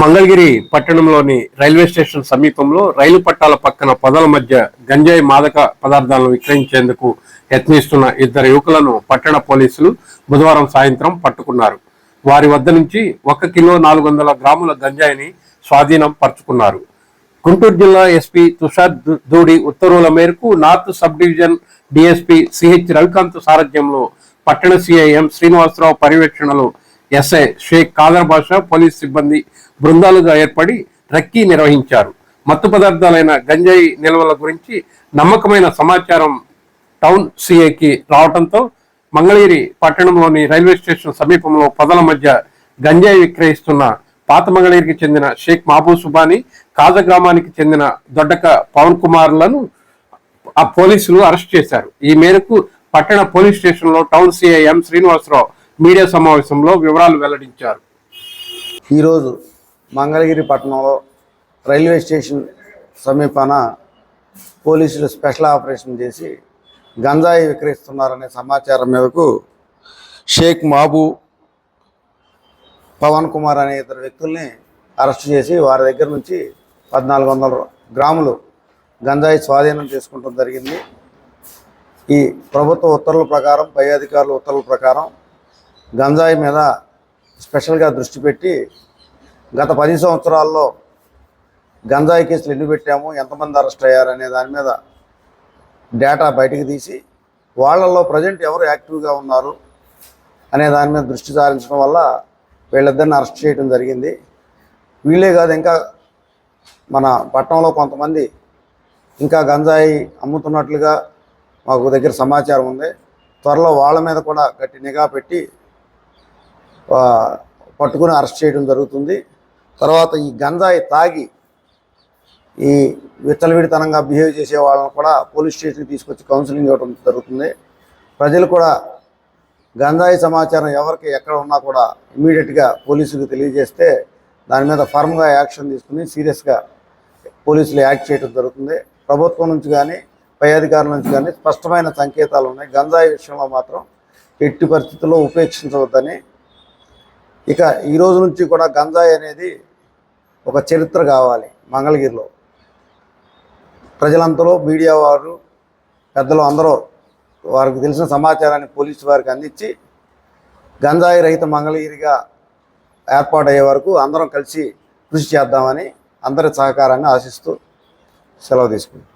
మంగళగిరి పట్టణంలోని railway station సమీపంలో రైలు పట్టాల పక్కన పొదల మధ్య గంజాయి మాదక పదార్థాలను విక్రయించేందుకు యత్నిస్తున్న ఇద్దరు యువకులను పట్టణ పోలీసులు బుధవారం సాయంత్రం పట్టుకున్నారు. వారి వద్ద నుంచి ఒక కిలో నాలుగు వందల గ్రాముల గంజాయిని స్వాధీనం పరుచుకున్నారు. గుంటూరు జిల్లా ఎస్పీ తుషార్ దూడి ఉత్తర్వుల మేరకు north sub division DSP CH Ravikanth సారథ్యంలో పట్టణ సిఐఎం శ్రీనివాసరావు పర్యవేక్షణలో ఎస్ఐ షేక్ కాదర్ బాషా పోలీస్ సిబ్బంది బృందాలుగా ఏర్పడి రక్కీ నిర్వహించారు. మత్తు పదార్థాలైన గంజాయి నిల్వల గురించి నమ్మకమైన సమాచారం టౌన్ సిఐకి రావడంతో మంగళగిరి పట్టణంలోని రైల్వే స్టేషన్ సమీపంలో పొదల మధ్య గంజాయి విక్రయిస్తున్న పాత మంగళగిరికి చెందిన షేక్ మహబూ సుబాని కాజ గ్రామానికి చెందిన దొడ్డక పవన్ కుమార్లను ఆ పోలీసులు అరెస్ట్ చేశారు. ఈ మేరకు పట్టణ పోలీస్ స్టేషన్లో town CI M Srinivasa Rao media సమావేశంలో వివరాలు వెల్లడించారు. ఈరోజు మంగళగిరి పట్టణంలో రైల్వే స్టేషన్ సమీపాన పోలీసులు స్పెషల్ ఆపరేషన్ చేసి గంజాయి విక్రయిస్తున్నారనే సమాచారం మేరకు షేక్ మాబు పవన్ కుమార్ అనే ఇద్దరు వ్యక్తుల్ని అరెస్ట్ చేసి వారి దగ్గర నుంచి పద్నాలుగు వందల గ్రాములు గంజాయి స్వాధీనం చేసుకోవడం జరిగింది. ఈ ప్రభుత్వ ఉత్తర్వుల ప్రకారం పై అధికారుల ఉత్తర్వుల ప్రకారం గంజాయి మీద స్పెషల్గా దృష్టి పెట్టి గత పది సంవత్సరాల్లో గంజాయి కేసులు ఎన్ని పెట్టాము ఎంతమంది అరెస్ట్ అయ్యారు అనే దాని మీద డేటా బయటకు తీసి వాళ్ళల్లో ప్రజెంట్ ఎవరు యాక్టివ్గా ఉన్నారు అనే దాని మీద దృష్టి సారించడం వల్ల వీళ్ళిద్దరిని అరెస్ట్ చేయడం జరిగింది. వీళ్ళే కాదు ఇంకా మన పట్టణంలో కొంతమంది ఇంకా గంజాయి అమ్ముతున్నట్లుగా మాకు దగ్గర సమాచారం ఉంది. త్వరలో వాళ్ళ మీద కూడా గట్టి నిఘా పెట్టి పట్టుకుని అరెస్ట్ చేయడం జరుగుతుంది. తర్వాత ఈ గంజాయి తాగి ఈ విత్తలవిడితనంగా బిహేవ్ చేసే వాళ్ళని కూడా పోలీస్ స్టేషన్కి తీసుకొచ్చి కౌన్సిలింగ్ ఇవ్వడం జరుగుతుంది. ప్రజలు కూడా గంజాయి సమాచారం ఎవరికి ఎక్కడ ఉన్నా కూడా ఇమీడియట్గా పోలీసులకు తెలియజేస్తే దాని మీద ఫర్మ్గా యాక్షన్ తీసుకుని సీరియస్గా పోలీసులు యాక్ట్ చేయడం జరుగుతుంది. ప్రభుత్వం నుంచి కానీ పై అధికారుల నుంచి కానీ స్పష్టమైన సంకేతాలు ఉన్నాయి. గంజాయి విషయంలో మాత్రం ఎట్టి పరిస్థితుల్లో ఉపేక్షించవద్దని ఇక ఈ రోజు నుంచి కూడా గంజాయి అనేది ఒక చరిత్ర కావాలి మంగళగిరిలో. ప్రజలందరూ మీడియా వారు పెద్దలు అందరూ వారికి తెలిసిన సమాచారాన్ని పోలీసు వారికి అందించి గంజాయి రహిత మంగళగిరిగా ఏర్పాటయ్యే వరకు అందరం కలిసి కృషి చేద్దామని అందరి సహకారాన్ని ఆశిస్తూ సెలవు తీసుకుంటాం